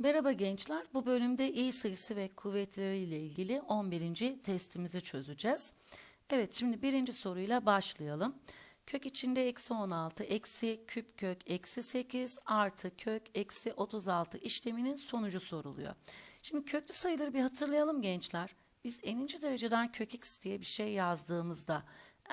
Merhaba gençler. Bu bölümde i sayısı ve kuvvetleri ile ilgili 11. testimizi çözeceğiz. Evet şimdi birinci soruyla başlayalım. Kök içinde eksi 16, eksi küp kök, eksi 8 artı kök, eksi 36 işleminin sonucu soruluyor. Şimdi köklü sayıları bir hatırlayalım gençler. Biz eninci dereceden kök x diye bir şey yazdığımızda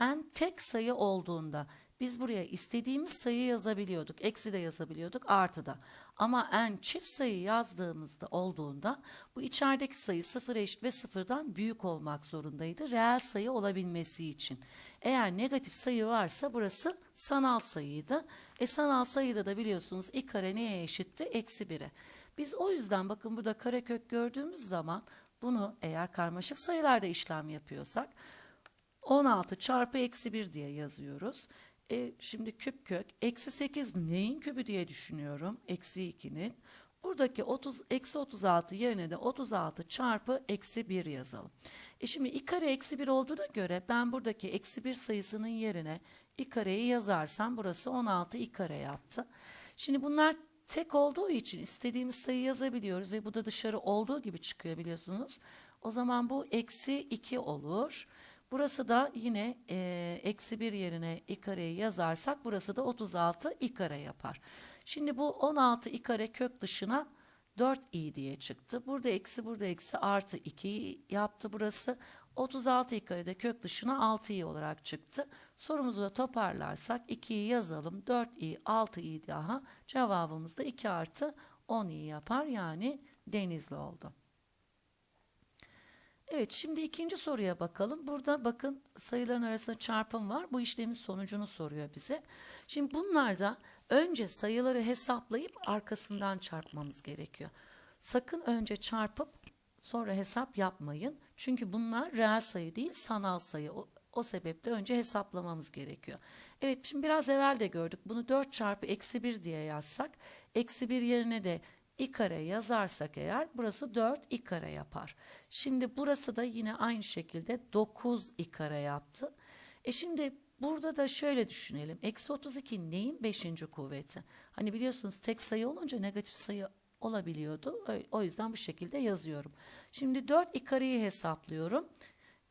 n tek sayı olduğunda biz buraya istediğimiz sayı yazabiliyorduk. Eksi de yazabiliyorduk, artı da. Ama n çift sayı yazdığımızda olduğunda bu içerideki sayı sıfıra eşit ve sıfırdan büyük olmak zorundaydı. Reel sayı olabilmesi için. Eğer negatif sayı varsa burası sanal sayıydı. E sanal sayıda da biliyorsunuz i kare neye eşitti? Eksi 1'e. Biz o yüzden bakın burada karekök gördüğümüz zaman bunu eğer karmaşık sayılarda işlem yapıyorsak 16 çarpı eksi 1 diye yazıyoruz. E, şimdi küp kök eksi 8 neyin kübü diye düşünüyorum. Eksi 2'nin. Buradaki 30 eksi 36 yerine de 36 çarpı eksi 1 yazalım. E şimdi i kare eksi 1 olduğuna göre ben buradaki eksi 1 sayısının yerine i kareyi yazarsam burası 16 i kare yaptı. Şimdi bunlar tek olduğu için istediğimiz sayı yazabiliyoruz ve bu da dışarı olduğu gibi çıkıyor biliyorsunuz. O zaman bu eksi 2 olur. Burası da yine e, eksi 1 yerine i kareyi yazarsak burası da 36 i kare yapar. Şimdi bu 16 i kare kök dışına 4 i diye çıktı. Burada eksi burada eksi artı 2 yaptı burası. 36 i kare de kök dışına 6 i olarak çıktı. Sorumuzu da toparlarsak 2'yi yazalım. 4 i 6 i daha cevabımız da 2 artı 10 i yapar. Yani denizli oldu. Evet şimdi ikinci soruya bakalım. Burada bakın sayıların arasında çarpım var. Bu işlemin sonucunu soruyor bize. Şimdi bunlarda önce sayıları hesaplayıp arkasından çarpmamız gerekiyor. Sakın önce çarpıp sonra hesap yapmayın. Çünkü bunlar reel sayı değil sanal sayı. O, o sebeple önce hesaplamamız gerekiyor. Evet şimdi biraz evvel de gördük. Bunu 4 çarpı eksi 1 diye yazsak. Eksi 1 yerine de i kare yazarsak eğer burası 4 i kare yapar. Şimdi burası da yine aynı şekilde 9 i kare yaptı. E şimdi burada da şöyle düşünelim. Eksi 32 neyin 5. kuvveti? Hani biliyorsunuz tek sayı olunca negatif sayı olabiliyordu. O yüzden bu şekilde yazıyorum. Şimdi 4 i kareyi hesaplıyorum.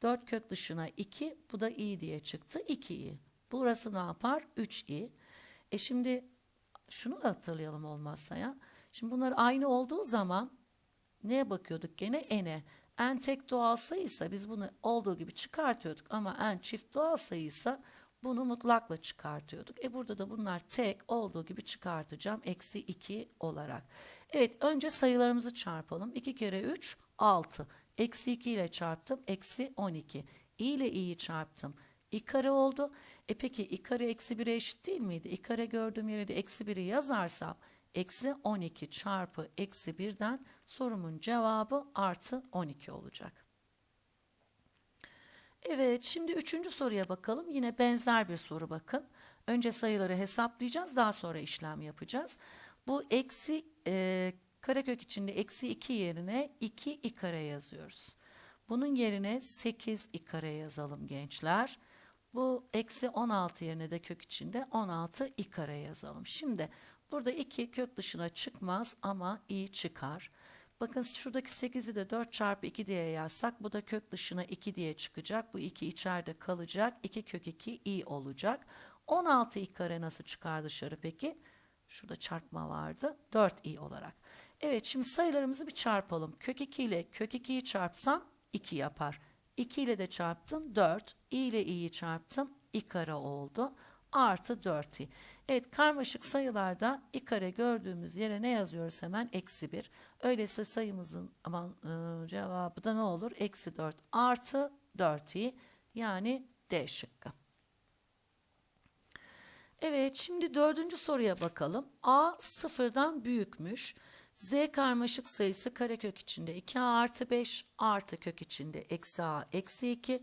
4 kök dışına 2 bu da i diye çıktı. 2i. Burası ne yapar? 3i. E şimdi şunu da hatırlayalım olmazsa ya. Şimdi bunlar aynı olduğu zaman neye bakıyorduk gene? N'e. N tek doğal sayıysa biz bunu olduğu gibi çıkartıyorduk ama n çift doğal sayıysa bunu mutlakla çıkartıyorduk. E burada da bunlar tek olduğu gibi çıkartacağım. Eksi 2 olarak. Evet önce sayılarımızı çarpalım. 2 kere 3 6. Eksi 2 ile çarptım. Eksi 12. i ile i'yi çarptım. i kare oldu. E peki i kare eksi 1'e eşit değil miydi? i kare gördüğüm yere de eksi 1'i yazarsam eksi 12 çarpı eksi 1'den sorumun cevabı artı 12 olacak. Evet şimdi üçüncü soruya bakalım. Yine benzer bir soru bakın. Önce sayıları hesaplayacağız daha sonra işlem yapacağız. Bu eksi e, karekök içinde eksi 2 yerine 2 i kare yazıyoruz. Bunun yerine 8 i kare yazalım gençler. Bu eksi 16 yerine de kök içinde 16 i kare yazalım. Şimdi burada 2 kök dışına çıkmaz ama i çıkar. Bakın şuradaki 8'i de 4 çarpı 2 diye yazsak bu da kök dışına 2 diye çıkacak. Bu 2 içeride kalacak. 2 kök 2 i olacak. 16 i kare nasıl çıkar dışarı peki? Şurada çarpma vardı. 4 i olarak. Evet şimdi sayılarımızı bir çarpalım. Kök 2 ile kök 2'yi çarpsam 2 yapar. 2 ile de çarptım 4. i ile i'yi çarptım i kare oldu. Artı 4i. Evet karmaşık sayılarda i kare gördüğümüz yere ne yazıyoruz hemen? Eksi 1. Öyleyse sayımızın aman, e, cevabı da ne olur? Eksi 4 artı 4i. Yani D şıkkı. Evet şimdi dördüncü soruya bakalım. A sıfırdan büyükmüş. Z karmaşık sayısı karekök içinde 2A artı 5 artı kök içinde eksi A eksi 2.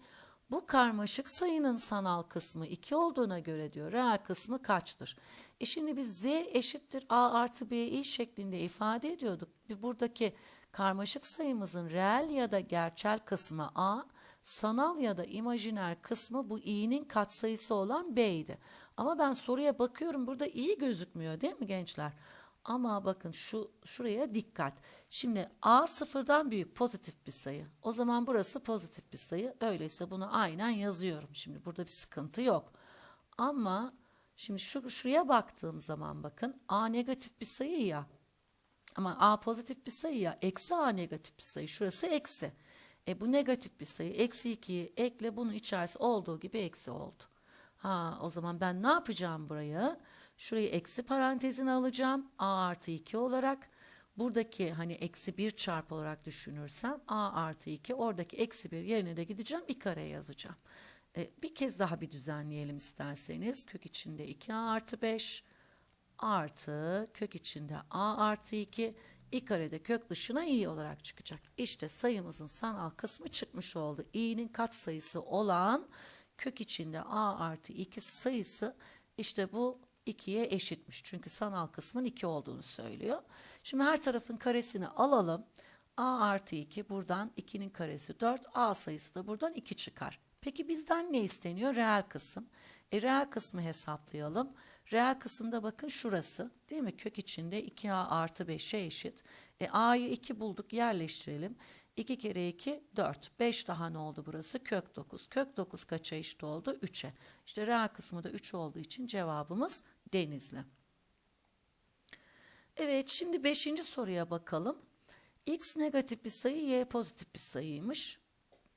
Bu karmaşık sayının sanal kısmı 2 olduğuna göre diyor reel kısmı kaçtır? E şimdi biz Z eşittir A artı BI şeklinde ifade ediyorduk. Buradaki karmaşık sayımızın reel ya da gerçel kısmı A, sanal ya da imajiner kısmı bu i'nin katsayısı olan b'ydi. Ama ben soruya bakıyorum burada i gözükmüyor değil mi gençler? Ama bakın şu şuraya dikkat. Şimdi a sıfırdan büyük pozitif bir sayı. O zaman burası pozitif bir sayı. Öyleyse bunu aynen yazıyorum. Şimdi burada bir sıkıntı yok. Ama şimdi şu şuraya baktığım zaman bakın a negatif bir sayı ya. Ama a pozitif bir sayı ya. Eksi a negatif bir sayı. Şurası eksi. E bu negatif bir sayı. Eksi 2'yi ekle bunun içerisi olduğu gibi eksi oldu. Ha o zaman ben ne yapacağım buraya? Şurayı eksi parantezine alacağım. A artı 2 olarak. Buradaki hani eksi 1 çarpı olarak düşünürsem A artı 2 oradaki eksi 1 yerine de gideceğim bir kare yazacağım. E, bir kez daha bir düzenleyelim isterseniz. Kök içinde 2A artı 5 artı kök içinde A artı 2 i karede kök dışına i olarak çıkacak. İşte sayımızın sanal kısmı çıkmış oldu. i'nin katsayısı olan kök içinde a artı 2 sayısı işte bu 2'ye eşitmiş. Çünkü sanal kısmın 2 olduğunu söylüyor. Şimdi her tarafın karesini alalım. a artı 2 buradan 2'nin karesi 4. a sayısı da buradan 2 çıkar. Peki bizden ne isteniyor? Reel kısım. E, reel kısmı hesaplayalım. Reel kısımda bakın şurası değil mi? Kök içinde 2a artı 5'e eşit. E, a'yı 2 bulduk yerleştirelim. 2 kere 2 4. 5 daha ne oldu burası? Kök 9. Kök 9 kaça eşit oldu? 3'e. İşte reel kısmı da 3 olduğu için cevabımız Denizli. Evet şimdi 5. soruya bakalım. X negatif bir sayı, Y pozitif bir sayıymış.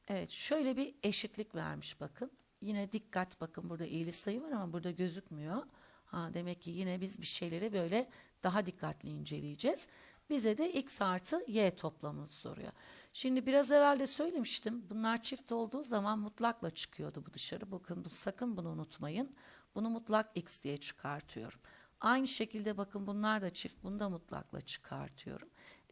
Evet şöyle bir eşitlik vermiş bakın. Yine dikkat bakın burada iyili sayı var ama burada gözükmüyor. Ha, demek ki yine biz bir şeyleri böyle daha dikkatli inceleyeceğiz. Bize de x artı y toplamını soruyor. Şimdi biraz evvel de söylemiştim. Bunlar çift olduğu zaman mutlakla çıkıyordu bu dışarı. Bakın sakın bunu unutmayın. Bunu mutlak x diye çıkartıyorum. Aynı şekilde bakın bunlar da çift. Bunu da mutlakla çıkartıyorum.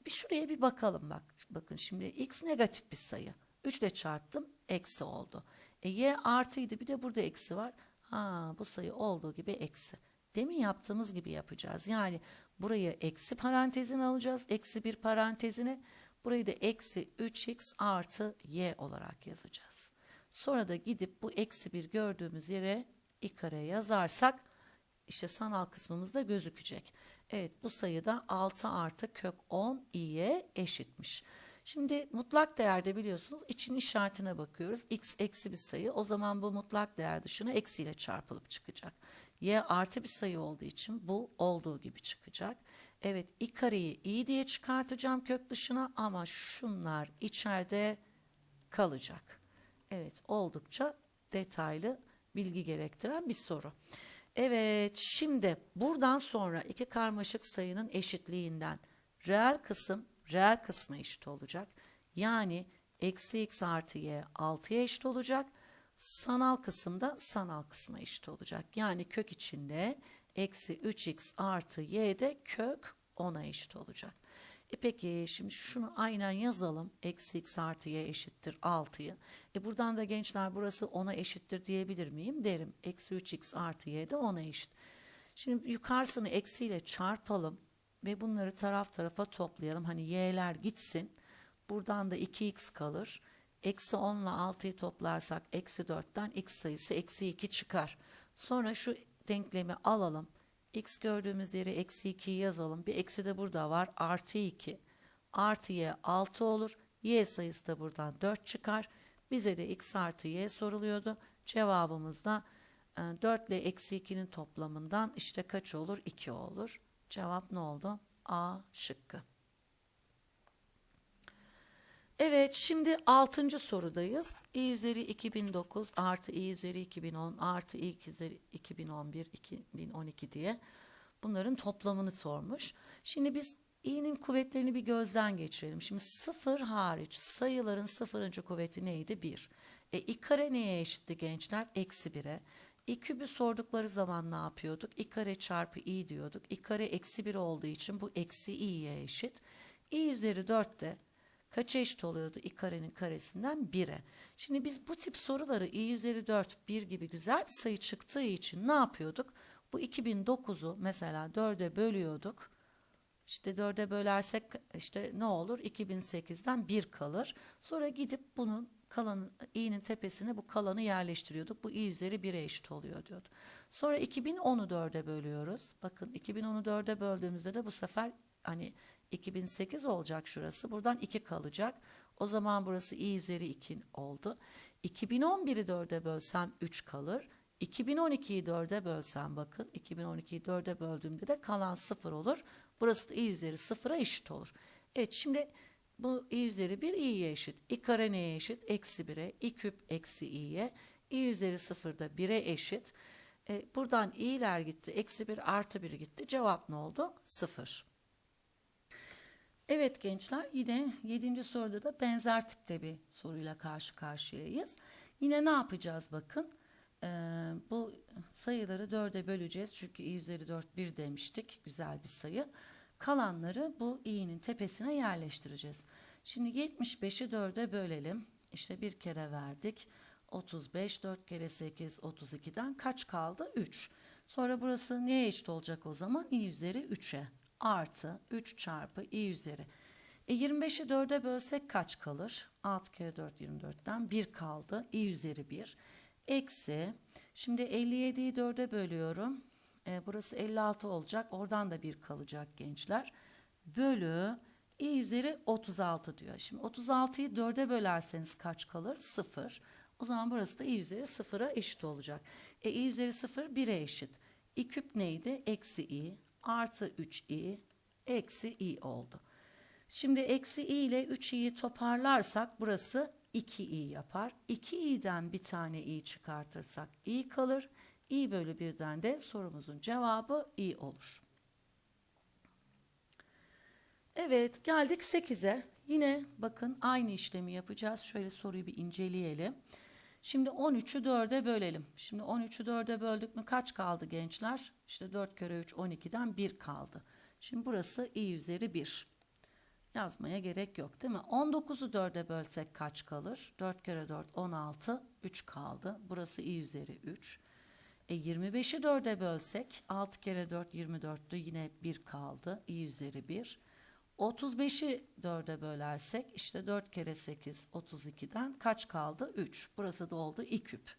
Bir şuraya bir bakalım bak. Bakın şimdi x negatif bir sayı. 3 ile çarptım eksi oldu. E, y artıydı bir de burada eksi var. Ha bu sayı olduğu gibi eksi. Demin yaptığımız gibi yapacağız. Yani burayı eksi parantezine alacağız. Eksi bir parantezine. Burayı da eksi 3x artı y olarak yazacağız. Sonra da gidip bu eksi bir gördüğümüz yere i kare yazarsak işte sanal kısmımızda gözükecek. Evet bu sayıda 6 artı kök 10 i'ye eşitmiş. Şimdi mutlak değerde biliyorsunuz için işaretine bakıyoruz. x eksi bir sayı o zaman bu mutlak değer dışına eksiyle çarpılıp çıkacak. y artı bir sayı olduğu için bu olduğu gibi çıkacak. Evet i kareyi i diye çıkartacağım kök dışına ama şunlar içeride kalacak. Evet oldukça detaylı bilgi gerektiren bir soru. Evet şimdi buradan sonra iki karmaşık sayının eşitliğinden reel kısım reel kısmı eşit olacak. Yani eksi x artı y 6'ya eşit olacak. Sanal kısımda sanal kısma eşit olacak. Yani kök içinde eksi 3x artı y de kök 10'a eşit olacak. E peki şimdi şunu aynen yazalım. Eksi x artı y eşittir 6'yı. E buradan da gençler burası 10'a eşittir diyebilir miyim? Derim. Eksi 3x artı y de 10'a eşit. Şimdi yukarısını eksiyle çarpalım ve bunları taraf tarafa toplayalım. Hani y'ler gitsin. Buradan da 2x kalır. Eksi 10 ile 6'yı toplarsak eksi 4'ten x sayısı eksi 2 çıkar. Sonra şu denklemi alalım. X gördüğümüz yere eksi 2'yi yazalım. Bir eksi de burada var. Artı 2. Artı y 6 olur. y sayısı da buradan 4 çıkar. Bize de x artı y soruluyordu. Cevabımız da 4 ile eksi 2'nin toplamından işte kaç olur? 2 olur. Cevap ne oldu? A şıkkı. Evet şimdi 6. sorudayız. i üzeri 2009 artı i üzeri 2010 artı i üzeri 2011 2012 diye bunların toplamını sormuş. Şimdi biz i'nin kuvvetlerini bir gözden geçirelim. Şimdi sıfır hariç sayıların sıfırıncı kuvveti neydi? 1. E i kare neye eşitti gençler? Eksi 1'e. i kübü sordukları zaman ne yapıyorduk? i kare çarpı i diyorduk. i kare eksi 1 olduğu için bu eksi i'ye eşit. i üzeri 4 de kaça eşit oluyordu i karenin karesinden 1'e. Şimdi biz bu tip soruları i üzeri 4 1 gibi güzel bir sayı çıktığı için ne yapıyorduk? Bu 2009'u mesela 4'e bölüyorduk. İşte 4'e bölersek işte ne olur? 2008'den 1 kalır. Sonra gidip bunun kalan i'nin tepesine bu kalanı yerleştiriyorduk. Bu i üzeri 1'e eşit oluyor diyordu. Sonra 2010'u 4'e bölüyoruz. Bakın 2010'u 4'e böldüğümüzde de bu sefer hani 2008 olacak şurası. Buradan 2 kalacak. O zaman burası i üzeri 2 oldu. 2011'i 4'e bölsem 3 kalır. 2012'yi 4'e bölsem bakın 2012'yi 4'e böldüğümde de kalan 0 olur. Burası da i üzeri 0'a eşit olur. Evet şimdi bu i üzeri 1 i'ye eşit. i kare neye eşit? Eksi 1'e. i küp eksi i'ye. i üzeri 0 da 1'e eşit. E, buradan i'ler gitti. Eksi 1 artı 1 gitti. Cevap ne oldu? 0. Evet gençler yine 7. soruda da benzer tipte bir soruyla karşı karşıyayız. Yine ne yapacağız bakın. Ee, bu sayıları 4'e böleceğiz. Çünkü i üzeri 4 1 demiştik. Güzel bir sayı. Kalanları bu i'nin tepesine yerleştireceğiz. Şimdi 75'i 4'e bölelim. İşte bir kere verdik. 35, 4 kere 8, 32'den kaç kaldı? 3. Sonra burası neye eşit olacak o zaman? i üzeri 3'e artı 3 çarpı i üzeri. E 25'i 4'e bölsek kaç kalır? 6 kere 4 24'ten 1 kaldı. i üzeri 1. Eksi. Şimdi 57'yi 4'e bölüyorum. E, burası 56 olacak. Oradan da 1 kalacak gençler. Bölü i üzeri 36 diyor. Şimdi 36'yı 4'e bölerseniz kaç kalır? 0. O zaman burası da i üzeri 0'a eşit olacak. E i üzeri 0 1'e eşit. i küp neydi? Eksi i artı 3i eksi i oldu. Şimdi eksi i ile 3i'yi toparlarsak burası 2i yapar. 2i'den bir tane i çıkartırsak i kalır. i bölü 1'den de sorumuzun cevabı i olur. Evet geldik 8'e. Yine bakın aynı işlemi yapacağız. Şöyle soruyu bir inceleyelim. Şimdi 13'ü 4'e bölelim. Şimdi 13'ü 4'e böldük mü kaç kaldı gençler? İşte 4 kere 3 12'den 1 kaldı. Şimdi burası i üzeri 1. Yazmaya gerek yok değil mi? 19'u 4'e bölsek kaç kalır? 4 kere 4 16 3 kaldı. Burası i üzeri 3. E 25'i 4'e bölsek 6 kere 4 24'tü yine 1 kaldı. i üzeri 1. 35'i 4'e bölersek işte 4 kere 8 32'den kaç kaldı? 3. Burası da oldu i küp.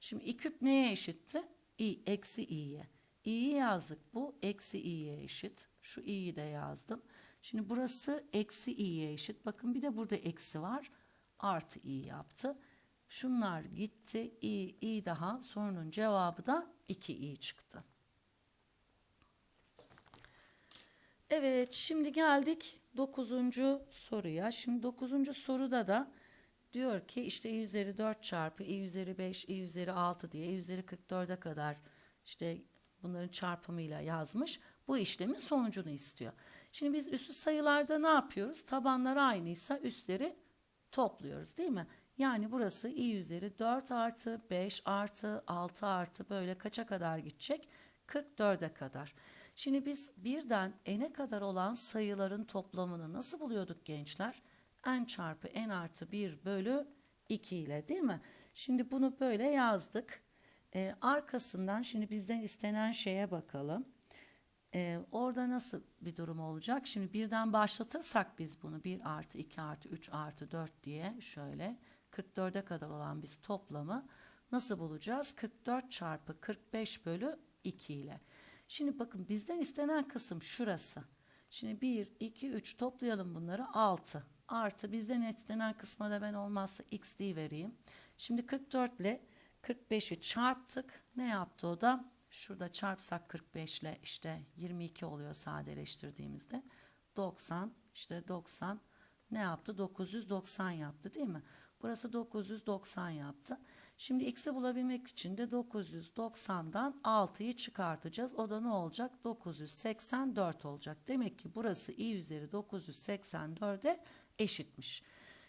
Şimdi i küp neye eşitti? i eksi i'ye. i'yi yazdık. Bu eksi i'ye eşit. Şu i'yi de yazdım. Şimdi burası eksi i'ye eşit. Bakın bir de burada eksi var. Artı i yaptı. Şunlar gitti. i, i daha sorunun cevabı da 2i çıktı. Evet şimdi geldik 9. soruya. Şimdi 9. soruda da diyor ki işte i üzeri 4 çarpı i üzeri 5 i üzeri 6 diye i üzeri 44'e kadar işte bunların çarpımıyla yazmış. Bu işlemin sonucunu istiyor. Şimdi biz üslü sayılarda ne yapıyoruz? Tabanlar aynıysa üstleri topluyoruz değil mi? Yani burası i üzeri 4 artı 5 artı 6 artı böyle kaça kadar gidecek? 44'e kadar. Şimdi biz birden n'e kadar olan sayıların toplamını nasıl buluyorduk gençler? n çarpı n artı 1 bölü 2 ile değil mi? Şimdi bunu böyle yazdık. Ee, arkasından şimdi bizden istenen şeye bakalım. Ee, orada nasıl bir durum olacak? Şimdi birden başlatırsak biz bunu 1 artı 2 artı 3 artı 4 diye şöyle 44'e kadar olan biz toplamı nasıl bulacağız? 44 çarpı 45 bölü 2 ile. Şimdi bakın bizden istenen kısım şurası. Şimdi 1, 2, 3 toplayalım bunları 6. Artı bizden istenen kısma da ben olmazsa x vereyim. Şimdi 44 ile 45'i çarptık. Ne yaptı o da? Şurada çarpsak 45 ile işte 22 oluyor sadeleştirdiğimizde. 90 işte 90 ne yaptı? 990 yaptı değil mi? Burası 990 yaptı. Şimdi x'i bulabilmek için de 990'dan 6'yı çıkartacağız. O da ne olacak? 984 olacak. Demek ki burası i üzeri 984'e eşitmiş.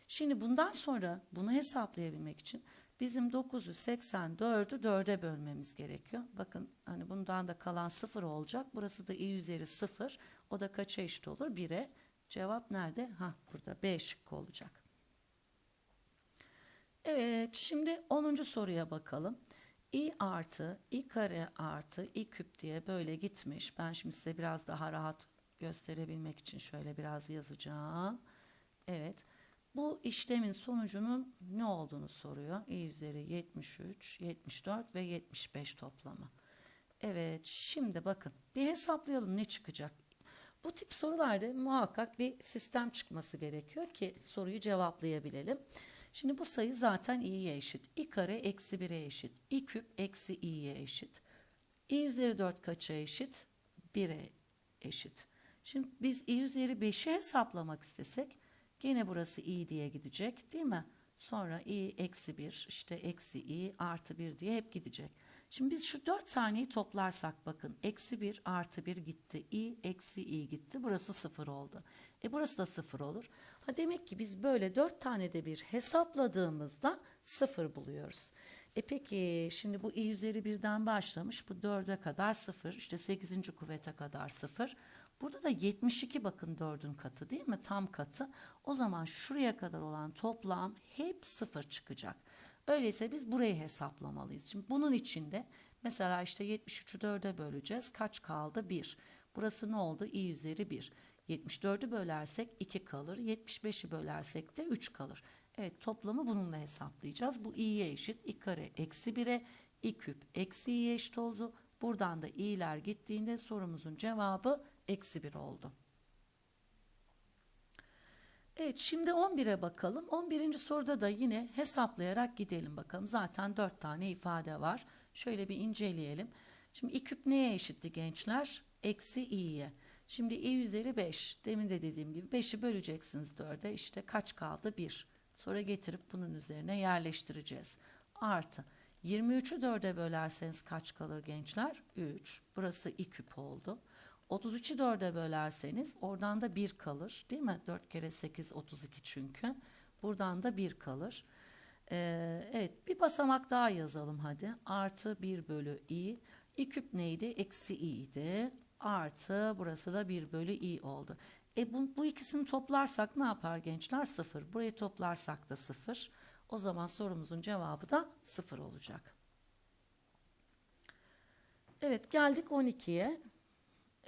Şimdi bundan sonra bunu hesaplayabilmek için bizim 984'ü 4'e bölmemiz gerekiyor. Bakın hani bundan da kalan 0 olacak. Burası da i üzeri 0. O da kaça eşit olur? 1'e. Cevap nerede? Ha burada B şıkkı olacak. Evet şimdi 10. soruya bakalım. i artı i kare artı i küp diye böyle gitmiş. Ben şimdi size biraz daha rahat gösterebilmek için şöyle biraz yazacağım. Evet Bu işlemin sonucunun ne olduğunu soruyor. i üzeri 73, 74 ve 75 toplamı. Evet şimdi bakın bir hesaplayalım ne çıkacak. Bu tip sorularda muhakkak bir sistem çıkması gerekiyor ki soruyu cevaplayabilelim. Şimdi bu sayı zaten i'ye eşit. i kare eksi 1'e eşit. i küp eksi i'ye eşit. i üzeri 4 kaça eşit? 1'e eşit. Şimdi biz i üzeri 5'i hesaplamak istesek gene burası i diye gidecek değil mi? Sonra i eksi 1 işte eksi i artı 1 diye hep gidecek. Şimdi biz şu 4 taneyi toplarsak bakın eksi 1 artı 1 gitti. i eksi i gitti. Burası 0 oldu. E burası da 0 olur. Ha demek ki biz böyle 4 tane de bir hesapladığımızda 0 buluyoruz. E peki şimdi bu i üzeri 1'den başlamış. Bu 4'e kadar 0. işte 8. kuvvete kadar 0. Burada da 72 bakın 4'ün katı değil mi? Tam katı. O zaman şuraya kadar olan toplam hep 0 çıkacak. Öyleyse biz burayı hesaplamalıyız. Şimdi bunun içinde mesela işte 73'ü 4'e böleceğiz. Kaç kaldı? 1. Burası ne oldu? i üzeri 1. 74'ü bölersek 2 kalır. 75'i bölersek de 3 kalır. Evet toplamı bununla hesaplayacağız. Bu i'ye eşit. i kare eksi 1'e i küp eksi i'ye eşit oldu. Buradan da i'ler gittiğinde sorumuzun cevabı eksi 1 oldu. Evet şimdi 11'e bakalım. 11. soruda da yine hesaplayarak gidelim bakalım. Zaten 4 tane ifade var. Şöyle bir inceleyelim. Şimdi i küp neye eşitti gençler? Eksi i'ye. Şimdi i üzeri 5. Demin de dediğim gibi 5'i böleceksiniz 4'e. İşte kaç kaldı? 1. Sonra getirip bunun üzerine yerleştireceğiz. Artı. 23'ü 4'e bölerseniz kaç kalır gençler? 3. Burası i küp oldu. 33'ü 4'e bölerseniz oradan da 1 kalır değil mi? 4 kere 8 32 çünkü. Buradan da 1 kalır. Ee, evet bir basamak daha yazalım hadi. Artı 1 bölü i. i küp neydi? Eksi i idi. Artı burası da 1 bölü i oldu. E bu, bu ikisini toplarsak ne yapar gençler? 0. Burayı toplarsak da 0. O zaman sorumuzun cevabı da 0 olacak. Evet geldik 12'ye.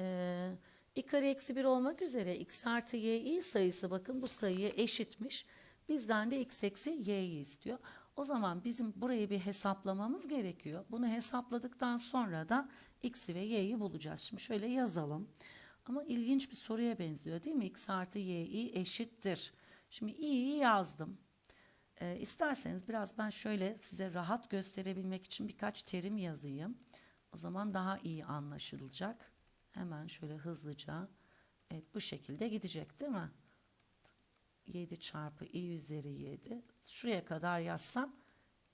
Ee, i kare eksi 1 olmak üzere x artı y i sayısı bakın bu sayıya eşitmiş. Bizden de x eksi y'yi istiyor. O zaman bizim burayı bir hesaplamamız gerekiyor. Bunu hesapladıktan sonra da x'i ve y'yi bulacağız. Şimdi şöyle yazalım. Ama ilginç bir soruya benziyor değil mi? x artı y i eşittir. Şimdi i'yi yazdım. Ee, isterseniz biraz ben şöyle size rahat gösterebilmek için birkaç terim yazayım. O zaman daha iyi anlaşılacak. Hemen şöyle hızlıca. Evet bu şekilde gidecek değil mi? 7 çarpı i üzeri 7. Şuraya kadar yazsam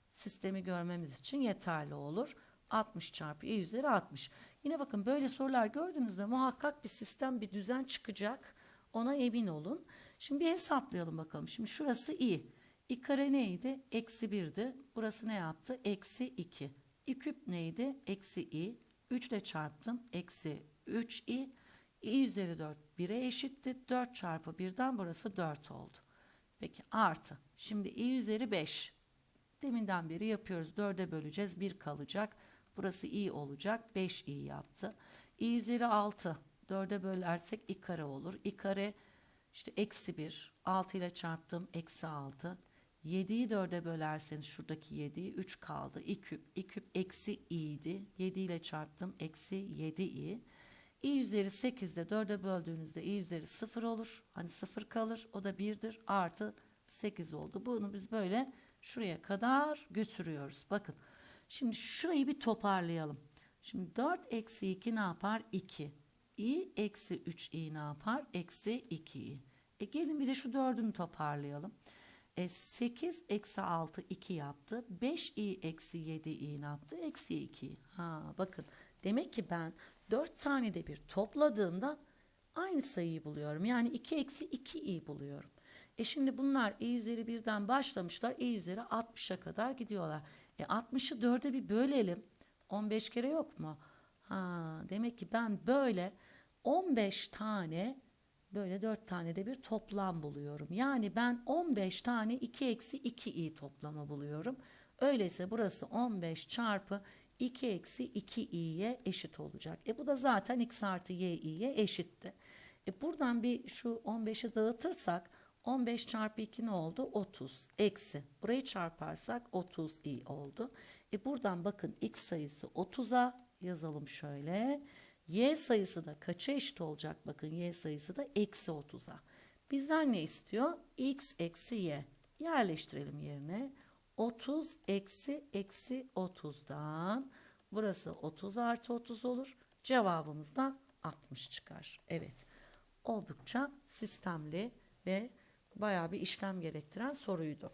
sistemi görmemiz için yeterli olur. 60 çarpı i üzeri 60. Yine bakın böyle sorular gördüğünüzde muhakkak bir sistem bir düzen çıkacak. Ona emin olun. Şimdi bir hesaplayalım bakalım. Şimdi şurası i. i kare neydi? Eksi 1'di. Burası ne yaptı? Eksi 2. i küp neydi? Eksi i. 3 ile çarptım. Eksi 3i. i üzeri 4 1'e eşitti. 4 çarpı 1'den burası 4 oldu. Peki artı. Şimdi i üzeri 5. Deminden beri yapıyoruz. 4'e böleceğiz. 1 kalacak. Burası i olacak. 5 i yaptı. i üzeri 6. 4'e bölersek i kare olur. i kare işte eksi 1. 6 ile çarptım. Eksi 6. 7'yi 4'e bölerseniz şuradaki 7'yi 3 kaldı. i küp. i küp eksi i idi. 7 ile çarptım. Eksi 7i. i üzeri 8'de 4'e böldüğünüzde i üzeri 0 olur. Hani 0 kalır. O da 1'dir. Artı 8 oldu. Bunu biz böyle şuraya kadar götürüyoruz. Bakın. Şimdi şurayı bir toparlayalım. Şimdi 4 eksi 2 ne yapar? 2. i eksi 3i ne yapar? Eksi 2i. E gelin bir de şu dördünü toparlayalım. E 8 eksi 6 2 yaptı. 5i eksi 7i ne yaptı? Eksi 2. Ha bakın. Demek ki ben 4 tane de bir topladığımda aynı sayıyı buluyorum. Yani 2 eksi 2i buluyorum. E şimdi bunlar i üzeri 1'den başlamışlar. i üzeri 60'a kadar gidiyorlar. E 60'ı 4'e bir bölelim. 15 kere yok mu? Ha, demek ki ben böyle 15 tane böyle 4 tane de bir toplam buluyorum. Yani ben 15 tane 2 eksi 2 i toplamı buluyorum. Öyleyse burası 15 çarpı 2 eksi 2 i'ye eşit olacak. E bu da zaten x artı y i'ye eşitti. E buradan bir şu 15'i dağıtırsak 15 çarpı 2 ne oldu? 30. Eksi. Burayı çarparsak 30 i oldu. E buradan bakın x sayısı 30'a yazalım şöyle. Y sayısı da kaça eşit olacak? Bakın y sayısı da eksi 30'a. Bizden ne istiyor? x eksi y. Yerleştirelim yerine. 30 eksi eksi 30'dan. Burası 30 artı 30 olur. Cevabımız da 60 çıkar. Evet. Oldukça sistemli ve bayağı bir işlem gerektiren soruydu.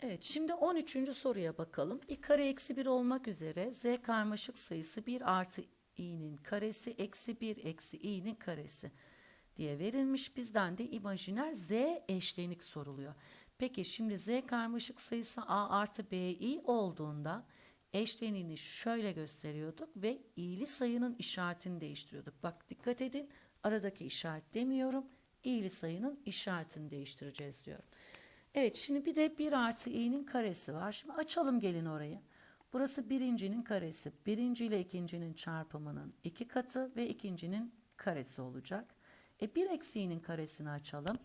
Evet şimdi 13. soruya bakalım. i kare eksi 1 olmak üzere z karmaşık sayısı 1 artı i'nin karesi eksi 1 eksi i'nin karesi diye verilmiş. Bizden de imajiner z eşlenik soruluyor. Peki şimdi z karmaşık sayısı a artı bi olduğunda eşleniğini şöyle gösteriyorduk ve i'li sayının işaretini değiştiriyorduk. Bak dikkat edin aradaki işaret demiyorum. i'li sayının işaretini değiştireceğiz diyorum. Evet şimdi bir de 1 artı i'nin karesi var. Şimdi açalım gelin orayı. Burası birincinin karesi. Birinci ile ikincinin çarpımının iki katı ve ikincinin karesi olacak. E 1 eksi i'nin karesini açalım.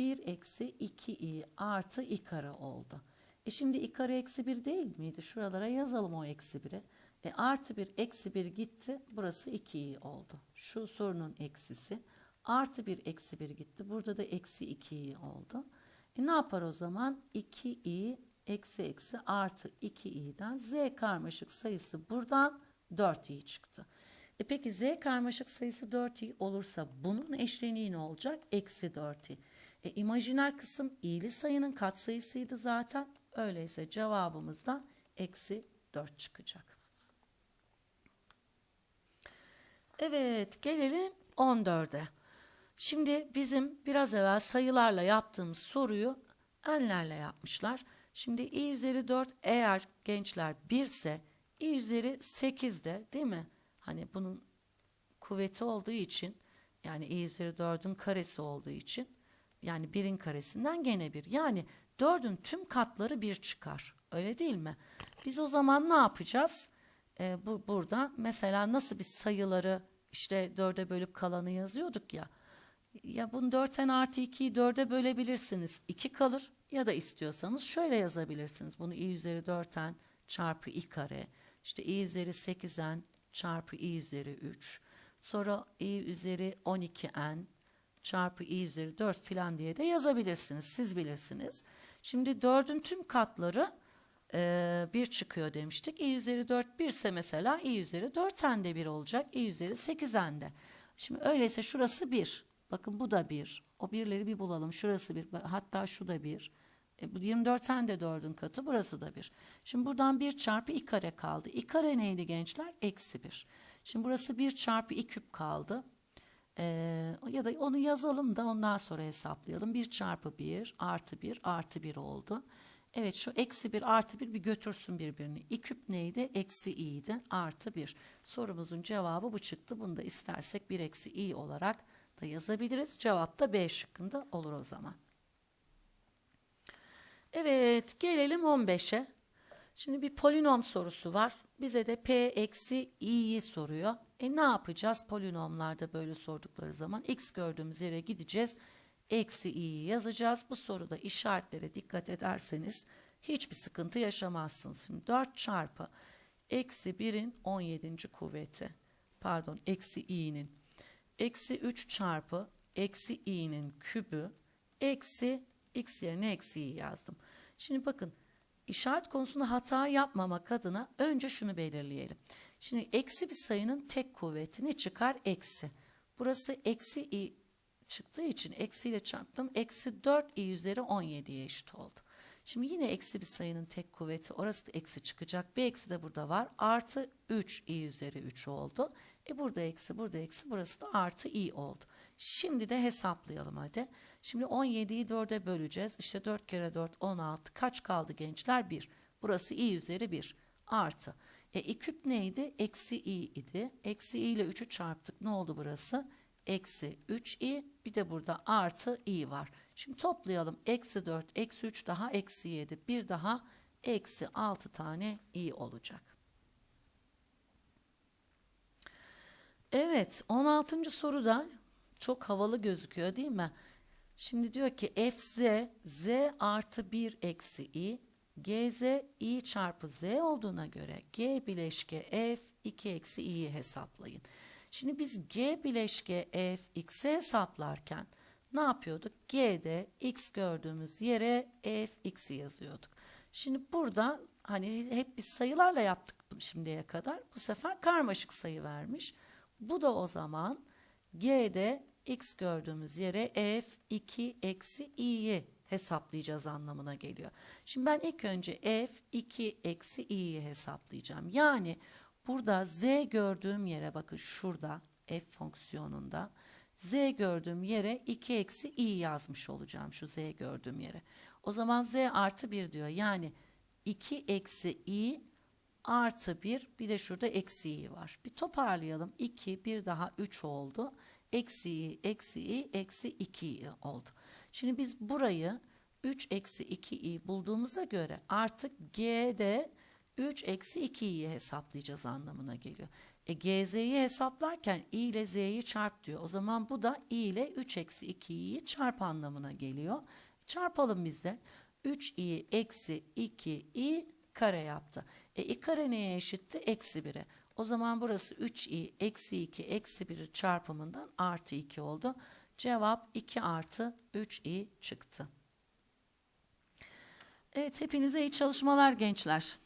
1 eksi 2i artı i kare oldu. E şimdi i kare eksi 1 değil miydi? Şuralara yazalım o eksi 1'i. E artı 1 eksi 1 gitti. Burası 2i oldu. Şu sorunun eksisi. Artı 1 eksi 1 gitti. Burada da eksi 2i oldu. E ne yapar o zaman? 2i eksi eksi artı 2i'den z karmaşık sayısı buradan 4i çıktı. E peki z karmaşık sayısı 4i olursa bunun eşleniği ne olacak? Eksi 4i. E imajiner kısım i'li sayının katsayısıydı zaten. Öyleyse cevabımız da eksi 4 çıkacak. Evet gelelim 14'e. Şimdi bizim biraz evvel sayılarla yaptığımız soruyu enlerle yapmışlar. Şimdi i üzeri 4 eğer gençler 1 ise i üzeri 8 de değil mi? Hani bunun kuvveti olduğu için yani i üzeri 4'ün karesi olduğu için yani 1'in karesinden gene 1. Yani 4'ün tüm katları 1 çıkar. Öyle değil mi? Biz o zaman ne yapacağız? Ee, bu burada mesela nasıl biz sayıları işte 4'e bölüp kalanı yazıyorduk ya. Ya bunu 4n artı 2'yi 4'e bölebilirsiniz. 2 kalır ya da istiyorsanız şöyle yazabilirsiniz. Bunu i üzeri 4n çarpı i kare. İşte i üzeri 8n çarpı i üzeri 3. Sonra i üzeri 12n çarpı i üzeri 4 filan diye de yazabilirsiniz. Siz bilirsiniz. Şimdi 4'ün tüm katları e, 1 çıkıyor demiştik. i üzeri 4 1 ise mesela i üzeri 4n de 1 olacak. i üzeri 8n de. Şimdi öyleyse şurası 1. Bakın bu da 1. O birleri bir bulalım. Şurası 1. Hatta şu da 1. E, bu 24'ten de 4'ün katı. Burası da 1. Şimdi buradan 1 çarpı i kare kaldı. i kare neydi gençler? Eksi 1. Şimdi burası 1 çarpı i küp kaldı. Ya da onu yazalım da ondan sonra hesaplayalım. 1 çarpı 1 artı 1 artı 1 oldu. Evet şu eksi 1 artı 1 bir götürsün birbirini. i küp neydi? Eksi i'ydi. Artı 1. Sorumuzun cevabı bu çıktı. Bunu da istersek 1 eksi i olarak da yazabiliriz. Cevap da B şıkkında olur o zaman. Evet gelelim 15'e. Şimdi bir polinom sorusu var. Bize de P eksi i'yi soruyor. E ne yapacağız polinomlarda böyle sordukları zaman? X gördüğümüz yere gideceğiz. Eksi i'yi yazacağız. Bu soruda işaretlere dikkat ederseniz hiçbir sıkıntı yaşamazsınız. Şimdi 4 çarpı eksi 1'in 17. kuvveti. Pardon eksi i'nin. Eksi 3 çarpı eksi i'nin kübü eksi x yerine eksi i yazdım. Şimdi bakın işaret konusunda hata yapmamak adına önce şunu belirleyelim. Şimdi eksi bir sayının tek kuvveti ne çıkar? Eksi. Burası eksi i çıktığı için eksiyle çarptım. Eksi 4 i üzeri 17'ye eşit oldu. Şimdi yine eksi bir sayının tek kuvveti orası da eksi çıkacak. Bir eksi de burada var. Artı 3 i üzeri 3 oldu. E burada eksi burada eksi burası da artı i oldu. Şimdi de hesaplayalım hadi. Şimdi 17'yi 4'e böleceğiz. İşte 4 kere 4 16. Kaç kaldı gençler? 1. Burası i üzeri 1 artı. E i küp neydi? Eksi i idi. Eksi i ile 3'ü çarptık. Ne oldu burası? Eksi 3i bir de burada artı i var. Şimdi toplayalım. Eksi 4, eksi 3 daha eksi 7. Bir daha eksi 6 tane i olacak. Evet 16. soruda çok havalı gözüküyor değil mi? Şimdi diyor ki fz z artı 1 eksi i gz i çarpı z olduğuna göre g bileşke f 2 eksi i'yi hesaplayın. Şimdi biz g bileşke f x'i hesaplarken ne yapıyorduk? G'de x gördüğümüz yere f x'i yazıyorduk. Şimdi burada hani hep biz sayılarla yaptık şimdiye kadar. Bu sefer karmaşık sayı vermiş. Bu da o zaman G'de x gördüğümüz yere f 2 eksi i'yi hesaplayacağız anlamına geliyor. Şimdi ben ilk önce f 2 eksi i'yi hesaplayacağım. Yani burada z gördüğüm yere bakın şurada f fonksiyonunda z gördüğüm yere 2 eksi i yazmış olacağım şu z gördüğüm yere. O zaman z artı 1 diyor. Yani 2 eksi i artı 1 bir de şurada eksi i var. Bir toparlayalım. 2 bir daha 3 oldu. Eksi i eksi i eksi 2 i oldu. Şimdi biz burayı 3 eksi 2 i bulduğumuza göre artık g'de 3 eksi 2 i'yi hesaplayacağız anlamına geliyor. E gz'yi hesaplarken i ile z'yi çarp diyor. O zaman bu da i ile 3 eksi 2 i'yi çarp anlamına geliyor. Çarpalım biz de. 3i eksi 2i kare yaptı. E i kare neye eşitti? Eksi 1'e. O zaman burası 3i eksi 2 eksi 1 çarpımından artı 2 oldu. Cevap 2 artı 3i çıktı. Evet hepinize iyi çalışmalar gençler.